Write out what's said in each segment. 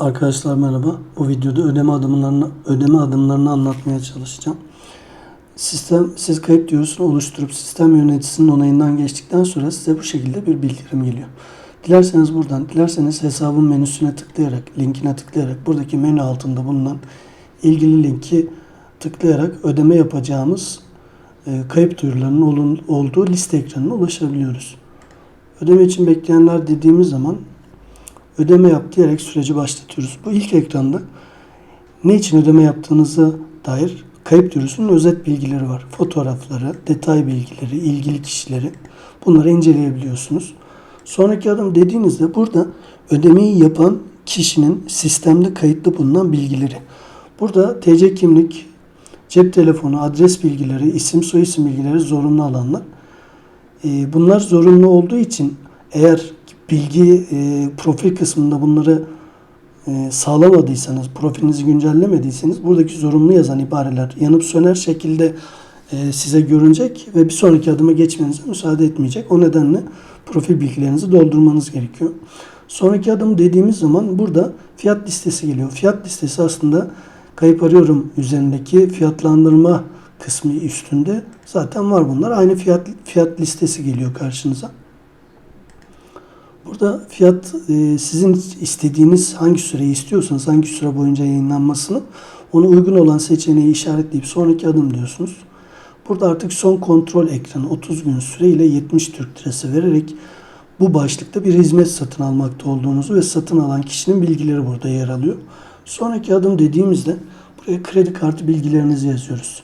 Arkadaşlar merhaba. Bu videoda ödeme adımlarını ödeme adımlarını anlatmaya çalışacağım. Sistem siz kayıt duyurusunu oluşturup sistem yöneticisinin onayından geçtikten sonra size bu şekilde bir bildirim geliyor. Dilerseniz buradan, dilerseniz hesabın menüsüne tıklayarak, linkine tıklayarak buradaki menü altında bulunan ilgili linki tıklayarak ödeme yapacağımız e, kayıp duyurularının olun- olduğu liste ekranına ulaşabiliyoruz. Ödeme için bekleyenler dediğimiz zaman ödeme yap diyerek süreci başlatıyoruz. Bu ilk ekranda ne için ödeme yaptığınıza dair kayıp duyurusunun özet bilgileri var. Fotoğrafları, detay bilgileri, ilgili kişileri bunları inceleyebiliyorsunuz. Sonraki adım dediğinizde burada ödemeyi yapan kişinin sistemde kayıtlı bulunan bilgileri. Burada TC kimlik, cep telefonu, adres bilgileri, isim soyisim bilgileri zorunlu alanlar. Ee, Bunlar zorunlu olduğu için eğer bilgi e, profil kısmında bunları e, sağlamadıysanız, profilinizi güncellemediyseniz buradaki zorunlu yazan ibareler yanıp söner şekilde e, size görünecek ve bir sonraki adıma geçmenize müsaade etmeyecek. O nedenle profil bilgilerinizi doldurmanız gerekiyor. Sonraki adım dediğimiz zaman burada fiyat listesi geliyor. Fiyat listesi aslında kayıp arıyorum üzerindeki fiyatlandırma kısmı üstünde zaten var bunlar. Aynı fiyat fiyat listesi geliyor karşınıza. Burada fiyat e, sizin istediğiniz hangi süreyi istiyorsanız hangi süre boyunca yayınlanmasını ona uygun olan seçeneği işaretleyip sonraki adım diyorsunuz. Burada artık son kontrol ekranı 30 gün süreyle 70 Türk Lirası vererek bu başlıkta bir hizmet satın almakta olduğunuzu ve satın alan kişinin bilgileri burada yer alıyor. Sonraki adım dediğimizde buraya kredi kartı bilgilerinizi yazıyoruz.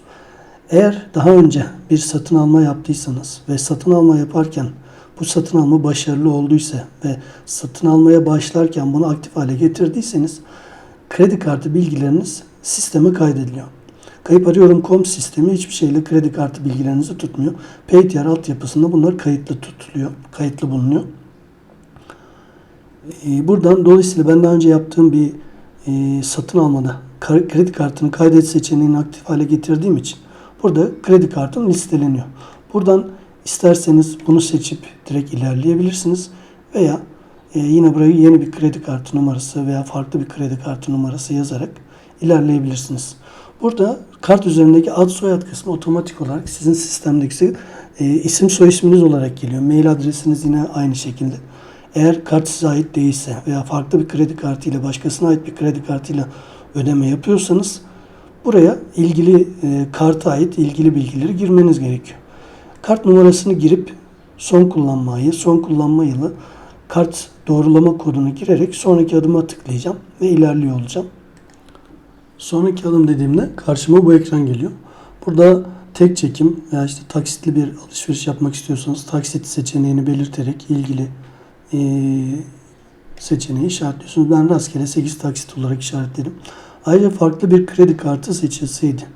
Eğer daha önce bir satın alma yaptıysanız ve satın alma yaparken bu satın alma başarılı olduysa ve satın almaya başlarken bunu aktif hale getirdiyseniz kredi kartı bilgileriniz sisteme kaydediliyor. Kayıp arıyorum.com sistemi hiçbir şeyle kredi kartı bilgilerinizi tutmuyor. PayTR altyapısında bunlar kayıtlı tutuluyor, kayıtlı bulunuyor. Ee, Buradan dolayısıyla ben daha önce yaptığım bir e, satın almada kredi kartını kaydet seçeneğini aktif hale getirdiğim için burada kredi kartım listeleniyor. Buradan isterseniz bunu seçip direkt ilerleyebilirsiniz veya e, yine buraya yeni bir kredi kartı numarası veya farklı bir kredi kartı numarası yazarak ilerleyebilirsiniz. Burada kart üzerindeki ad soyad kısmı otomatik olarak sizin sistemdeki e, isim soy isminiz olarak geliyor. Mail adresiniz yine aynı şekilde. Eğer kart size ait değilse veya farklı bir kredi kartıyla başkasına ait bir kredi kartıyla ödeme yapıyorsanız buraya ilgili e, karta ait ilgili bilgileri girmeniz gerekiyor. Kart numarasını girip son kullanma ayı, son kullanma yılı, kart doğrulama kodunu girerek sonraki adıma tıklayacağım ve ilerliyor olacağım. Sonraki adım dediğimde karşıma bu ekran geliyor. Burada tek çekim veya işte taksitli bir alışveriş yapmak istiyorsanız taksit seçeneğini belirterek ilgili seçeneği işaretliyorsunuz. Ben rastgele 8 taksit olarak işaretledim. Ayrıca farklı bir kredi kartı seçilseydi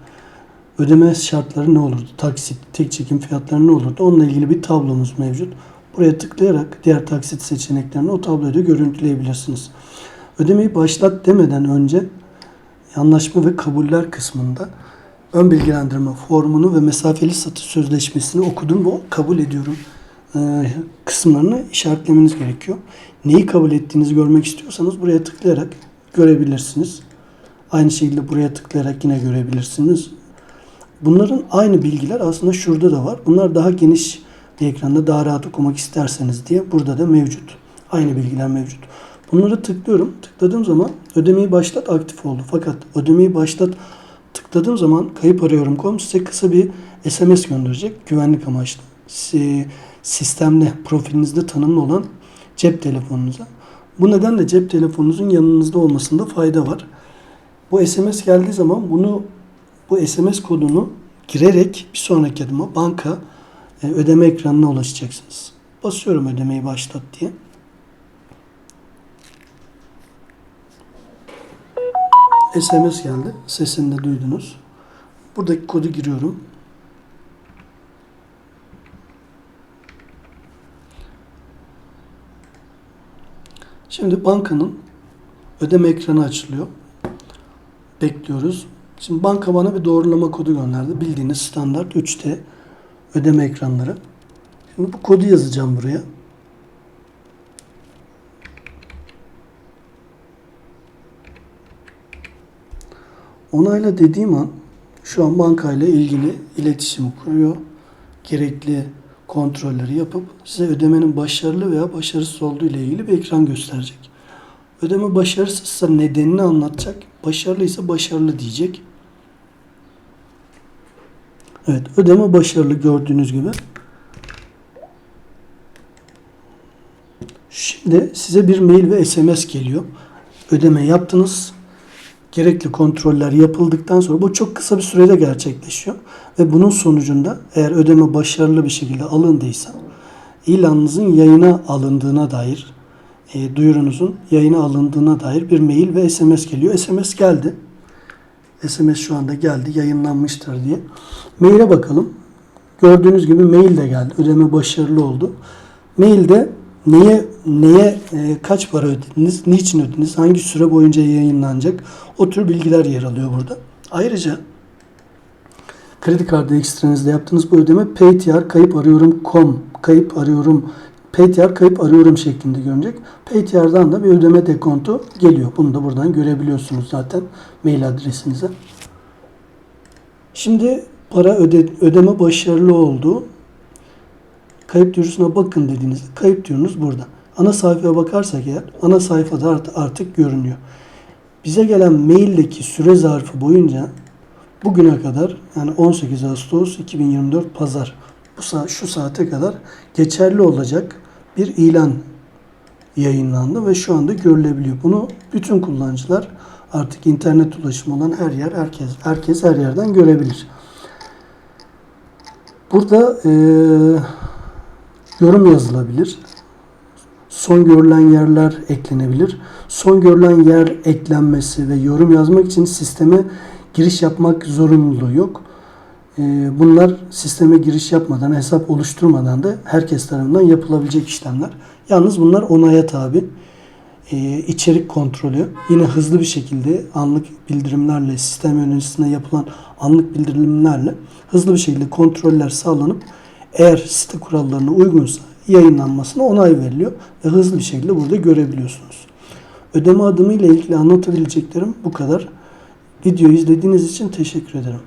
ödeme şartları ne olurdu? Taksit, tek çekim fiyatları ne olurdu? Onunla ilgili bir tablomuz mevcut. Buraya tıklayarak diğer taksit seçeneklerini o tabloda görüntüleyebilirsiniz. Ödemeyi başlat demeden önce anlaşma ve kabuller kısmında ön bilgilendirme formunu ve mesafeli satış sözleşmesini okudum ve kabul ediyorum e, kısımlarını işaretlemeniz gerekiyor. Neyi kabul ettiğinizi görmek istiyorsanız buraya tıklayarak görebilirsiniz. Aynı şekilde buraya tıklayarak yine görebilirsiniz. Bunların aynı bilgiler aslında şurada da var. Bunlar daha geniş bir ekranda daha rahat okumak isterseniz diye burada da mevcut. Aynı bilgiler mevcut. Bunları tıklıyorum. Tıkladığım zaman ödemeyi başlat aktif oldu. Fakat ödemeyi başlat tıkladığım zaman kayıp arıyorum.com size kısa bir SMS gönderecek güvenlik amaçlı. Si- Sistemde profilinizde tanımlı olan cep telefonunuza. Bu nedenle cep telefonunuzun yanınızda olmasında fayda var. Bu SMS geldiği zaman bunu bu SMS kodunu girerek bir sonraki adıma banka e, ödeme ekranına ulaşacaksınız. Basıyorum ödemeyi başlat diye. SMS geldi. Sesini de duydunuz. Buradaki kodu giriyorum. Şimdi bankanın ödeme ekranı açılıyor. Bekliyoruz. Şimdi banka bana bir doğrulama kodu gönderdi. Bildiğiniz standart 3D ödeme ekranları. Şimdi bu kodu yazacağım buraya. Onayla dediğim an şu an bankayla ilgili iletişim kuruyor. Gerekli kontrolleri yapıp size ödemenin başarılı veya başarısız olduğu ile ilgili bir ekran gösterecek. Ödeme başarısızsa nedenini anlatacak. Başarılıysa başarılı diyecek. Evet, ödeme başarılı gördüğünüz gibi. Şimdi size bir mail ve SMS geliyor. Ödeme yaptınız. Gerekli kontroller yapıldıktan sonra bu çok kısa bir sürede gerçekleşiyor. Ve bunun sonucunda eğer ödeme başarılı bir şekilde alındıysa ilanınızın yayına alındığına dair e, duyurunuzun yayına alındığına dair bir mail ve SMS geliyor. SMS geldi. SMS şu anda geldi. Yayınlanmıştır diye. Maile bakalım. Gördüğünüz gibi mail de geldi. Ödeme başarılı oldu. Mailde neye neye e, kaç para ödediniz, niçin ödediniz, hangi süre boyunca yayınlanacak o tür bilgiler yer alıyor burada. Ayrıca kredi kartı ekstrenizde yaptığınız bu ödeme PayTR kayıp arıyorum.com kayıp arıyorum PayTR kayıp arıyorum şeklinde görünecek. PayTR'dan da bir ödeme dekontu geliyor. Bunu da buradan görebiliyorsunuz zaten mail adresinize. Şimdi para öde, ödeme başarılı oldu. Kayıp duyurusuna bakın dediğinizde kayıp duyurunuz burada. Ana sayfaya bakarsak eğer ana sayfada art- artık görünüyor. Bize gelen maildeki süre zarfı boyunca bugüne kadar yani 18 Ağustos 2024 Pazar bu sa- şu saate kadar geçerli olacak bir ilan yayınlandı ve şu anda görülebiliyor. Bunu bütün kullanıcılar artık internet ulaşımı olan her yer herkes herkes her yerden görebilir. Burada eee yorum yazılabilir. Son görülen yerler eklenebilir. Son görülen yer eklenmesi ve yorum yazmak için sisteme giriş yapmak zorunluluğu yok. Ee, Bunlar sisteme giriş yapmadan, hesap oluşturmadan da herkes tarafından yapılabilecek işlemler. Yalnız bunlar onaya tabi. Ee, içerik kontrolü yine hızlı bir şekilde anlık bildirimlerle, sistem yöneticisine yapılan anlık bildirimlerle hızlı bir şekilde kontroller sağlanıp eğer site kurallarına uygunsa yayınlanmasına onay veriliyor ve hızlı bir şekilde burada görebiliyorsunuz. Ödeme adımı ile ilgili anlatabileceklerim bu kadar. Videoyu izlediğiniz için teşekkür ederim.